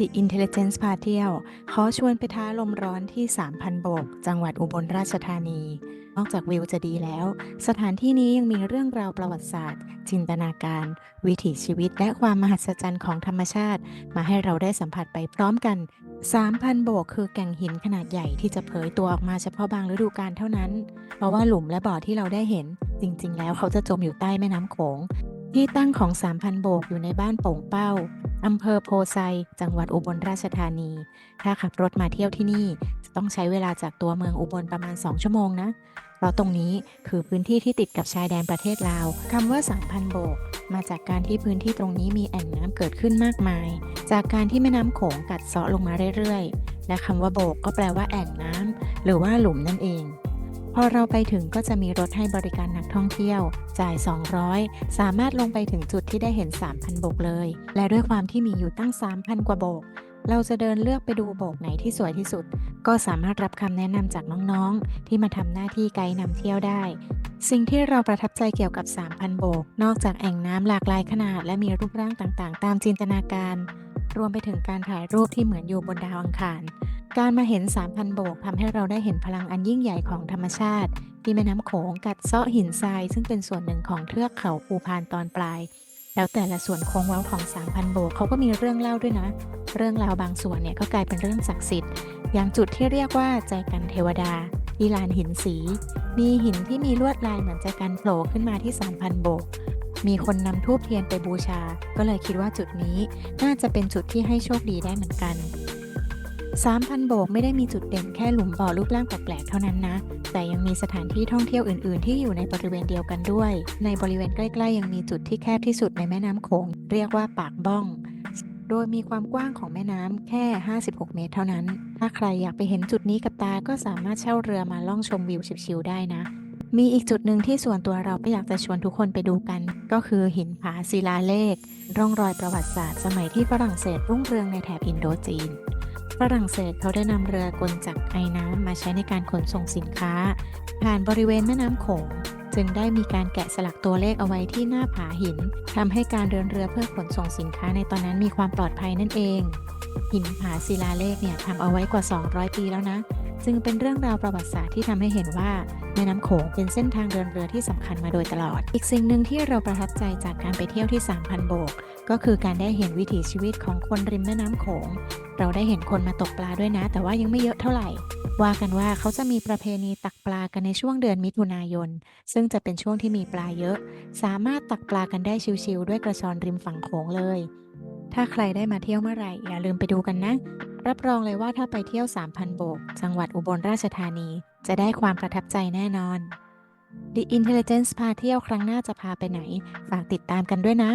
The Intelligence พาเที่ยวขอชวนไปท้าลมร้อนที่ 3,000 โบก จังหวัดอุบลราชธานี นอกจากวิวจะดีแล้ว สถานที่นี้ยังมีเรื่องราวประวัติศาสตร์ จินตนาการ วิถีชีวิตและความมหัศจรรย์ของธรรมชาติ มาให้เราได้สัมผัสไปพร้อมกัน 3,000 โบกคือแก่งหินขนาดใหญ่ที่จะเผยตัวออกมาเฉพาะบางฤดูกาลเท่านั้น เพราะว่าหลุมและบ่อที่เราได้เห็น จริง ๆ แล้วเขาจะจมอยู่ใต้แม่น้ำโขงที่ตั้งของ 3,000 โบกอยู่ในบ้านโป่งเป้า อำเภอโพไซ จังหวัดอุบลราชธานี ถ้าขับรถมาเที่ยวที่นี่ จะต้องใช้เวลาจากตัวเมืองอุบลประมาณ 2 ชั่วโมงนะ เพราะตรงนี้คือพื้นที่ที่ติดกับชายแดนประเทศลาว คำว่า3,000โบก มาจากการที่พื้นที่ตรงนี้มีแอ่งน้ำเกิดขึ้นมากมาย จากการที่แม่น้ำโขงกัดเซาะลงมาเรื่อยๆ และคำว่าโบกก็แปลว่าแอ่งน้ำหรือว่าหลุมนั่นเอง พอเราไปถึงก็จะมีรถให้บริการนักท่องเที่ยว จ่าย 200 สามารถลงไปถึงจุดที่ได้เห็น 3,000 โบกเลย และด้วยความที่มีอยู่ตั้ง 3,000 กว่าโบก เราจะเดินเลือกไปดูโบกไหนที่สวยที่สุด ก็สามารถรับคำแนะนำจากน้องๆ ที่มาทำหน้าที่ไกด์นำเที่ยวได้ สิ่งที่เราประทับใจเกี่ยวกับ 3,000 โบก นอกจากแอ่งน้ำหลากหลายขนาด และมีรูปร่างต่างๆ ตามจินตนาการ รวมไปถึงการถ่ายรูปที่เหมือนอยู่บนดาวอังคาร การมาเห็น 3,000 โบกทำให้เราได้เห็นพลังอันยิ่งใหญ่ของธรรมชาติ ที่แม่น้ำโขงกัดเซาะหินทราย ซึ่งเป็นส่วนหนึ่งของเทือกเขาภูพานตอนปลาย แล้วแต่ละส่วนโค้งเว้าของ 3,000 โบกเขาก็มีเรื่องเล่าด้วยนะ เรื่องราวบางส่วนเนี่ยก็กลายเป็นเรื่องศักดิ์สิทธิ์ อย่างจุดที่เรียกว่าใจกันเทวดาที่ลานหินสี มีหินที่มีลวดลายเหมือนใจกันโผล่ขึ้นมาที่ 3,000 โบกมีคนนำทูบเทียนไปบูชา ก็เลยคิดว่าจุดนี้น่าจะเป็นจุดที่ให้โชคดีได้เหมือนกัน 3,000 โบกไม่ได้มีจุดเด่นแค่หลุมบ่อรูปร่างแปลกๆเท่านั้นนะ แต่ยังมีสถานที่ท่องเที่ยวอื่นๆ ที่อยู่ในบริเวณเดียวกันด้วย ในบริเวณใกล้ๆ ยังมีจุดที่แคบที่สุดในแม่น้ำโขง เรียกว่าปากบ้อง โดยมีความกว้างของแม่น้ำแค่ 56 เมตรเท่านั้น ถ้าใครอยากไปเห็นจุดนี้กับตา ก็สามารถเช่าเรือมาล่องชมวิวชิวๆได้นะ มีอีกจุดหนึ่งที่ส่วนตัวเราก็อยากจะชวนทุกคนไปดูกัน ก็คือหินผาศิลาเลข ร่องรอยประวัติศาสตร์ สมัยที่ฝรั่งเศสรุ่งเรืองในแถบอินโดจีน ฝรั่งเศสเขาได้นำเรือกลจากไอน้ำมาใช้ในการขนส่งสินค้า ผ่านบริเวณแม่น้ำโขงจึงได้มีการแกะสลักตัวเลขเอาไว้ที่หน้าผาหินทำให้การเดินเรือเพื่อขนส่งสินค้าในตอนนั้นมีความปลอดภัยนั่นเอง หินผาศิลาเลขเนี่ยทำเอาไว้กว่า 200 ปีแล้วนะ จึงเป็นเรื่องราวประวัติศาสตร์ที่ทำให้เห็นว่า แม่น้ำโขงเป็นเส้นทางเดินเรือที่สำคัญมาโดยตลอด อีกสิ่งหนึ่งที่เราประทับใจจากการไปเที่ยวที่ 3,000 โบก ก็คือการได้เห็นวิถีชีวิตของคนริมแม่น้ำโขง เราได้เห็นคนมาตกปลาด้วยนะ แต่ว่ายังไม่เยอะเท่าไหร่ ว่ากันว่าเขาจะมีประเพณีตักปลากันในช่วงเดือนมิถุนายน ซึ่งจะเป็นช่วงที่มีปลาเยอะ สามารถตักปลากันได้ชิวๆด้วยกระชอนริมฝั่งโขงเลย ถ้าใครได้มาเที่ยวเมื่อไหร่อย่าลืมไปดูกันนะ รับรองเลยว่าถ้าไปเที่ยว 3,000 โบก จังหวัดอุบลราชธานี จะได้ความประทับใจแน่นอน The Intelligence พาเที่ยวครั้งหน้าจะพาไปไหน ฝากติดตามกันด้วยนะ